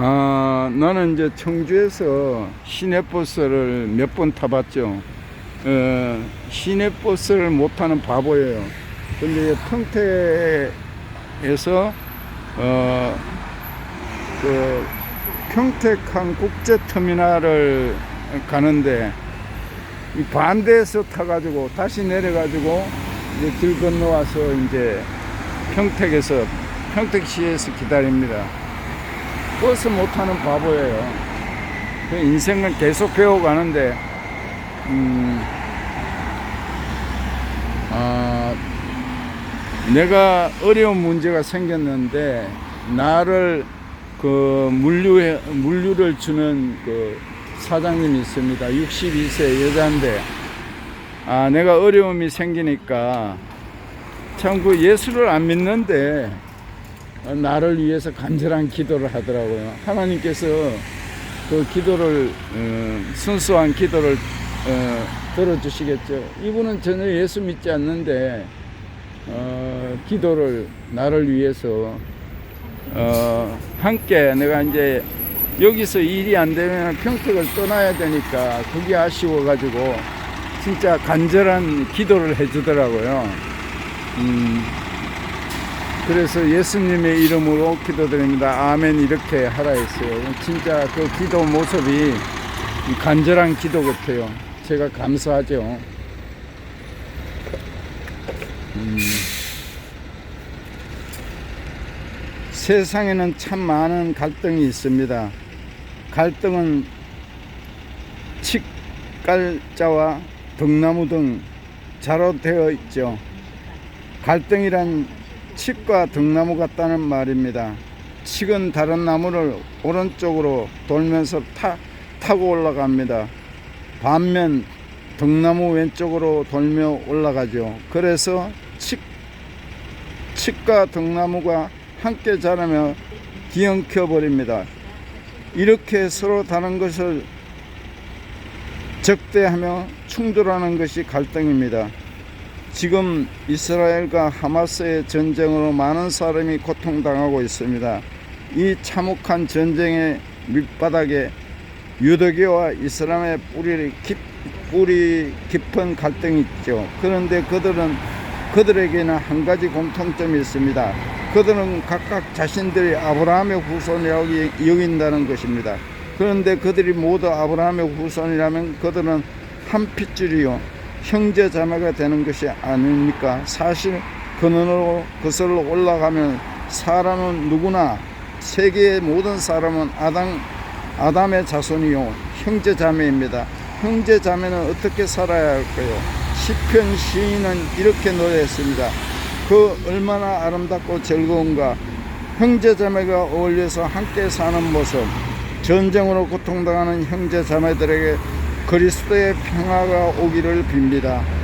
아, 나는 이제 청주에서 시내버스를 몇 번 타봤죠. 어, 시내버스를 못 타는 바보예요. 근데 평택에서 어, 그 평택항 국제터미널을 가는데 이 반대에서 타가지고 다시 내려가지고 이제 길 건너와서 이제 평택에서 평택시에서 기다립니다. 버스 못 타는 바보예요. 그 인생을 계속 배워가는데, 음, 아, 내가 어려운 문제가 생겼는데, 나를 그 물류, 물류를 주는 그 사장님이 있습니다. 62세 여자인데, 아, 내가 어려움이 생기니까, 참 그 예수를 안 믿는데, 어, 나를 위해서 간절한 기도를 하더라고요. 하나님께서 그 기도를 어, 순수한 기도를 어, 들어주시겠죠. 이분은 전혀 예수 믿지 않는데 어, 기도를 나를 위해서 어, 함께 내가 이제 여기서 일이 안 되면 평택을 떠나야 되니까 그게 아쉬워가지고 진짜 간절한 기도를 해주더라고요. 음, 그래서 예수님의 이름으로 기도드립니다. 아멘 이렇게 하라 했어요. 진짜 그 기도 모습이 간절한 기도 같아요. 제가 감사하죠. 음, 세상에는 참 많은 갈등이 있습니다. 갈등은 칡갈자와 등나무 등 자로 되어 있죠. 갈등이란 칡과 등나무 같다는 말입니다. 칡은 다른 나무를 오른쪽으로 돌면서 타, 타고 올라갑니다. 반면 등나무 왼쪽으로 돌며 올라가죠. 그래서 칡, 칡과 등나무가 함께 자라며 뒤엉켜 버립니다. 이렇게 서로 다른 것을 적대하며 충돌하는 것이 갈등입니다. 지금 이스라엘과 하마스의 전쟁으로 많은 사람이 고통당하고 있습니다. 이 참혹한 전쟁의 밑바닥에 유대교와 이슬람의 뿌리, 깊, 뿌리 깊은 갈등이 있죠. 그런데 그들은 그들에게는 한 가지 공통점이 있습니다. 그들은 각각 자신들이 아브라함의 후손이라고 여긴다는 것입니다. 그런데 그들이 모두 아브라함의 후손이라면 그들은 한 핏줄이요. 형제 자매가 되는 것이 아닙니까? 사실 근원으로 그슬로 올라가면 사람은 누구나 세계의 모든 사람은 아담 아담의 자손이요 형제 자매입니다. 형제 자매는 어떻게 살아야 할까요? 시편 시인은 이렇게 노래했습니다. 그 얼마나 아름답고 즐거운가 형제 자매가 어울려서 함께 사는 모습 전쟁으로 고통당하는 형제 자매들에게 그리스도의 평화가 오기를 빕니다.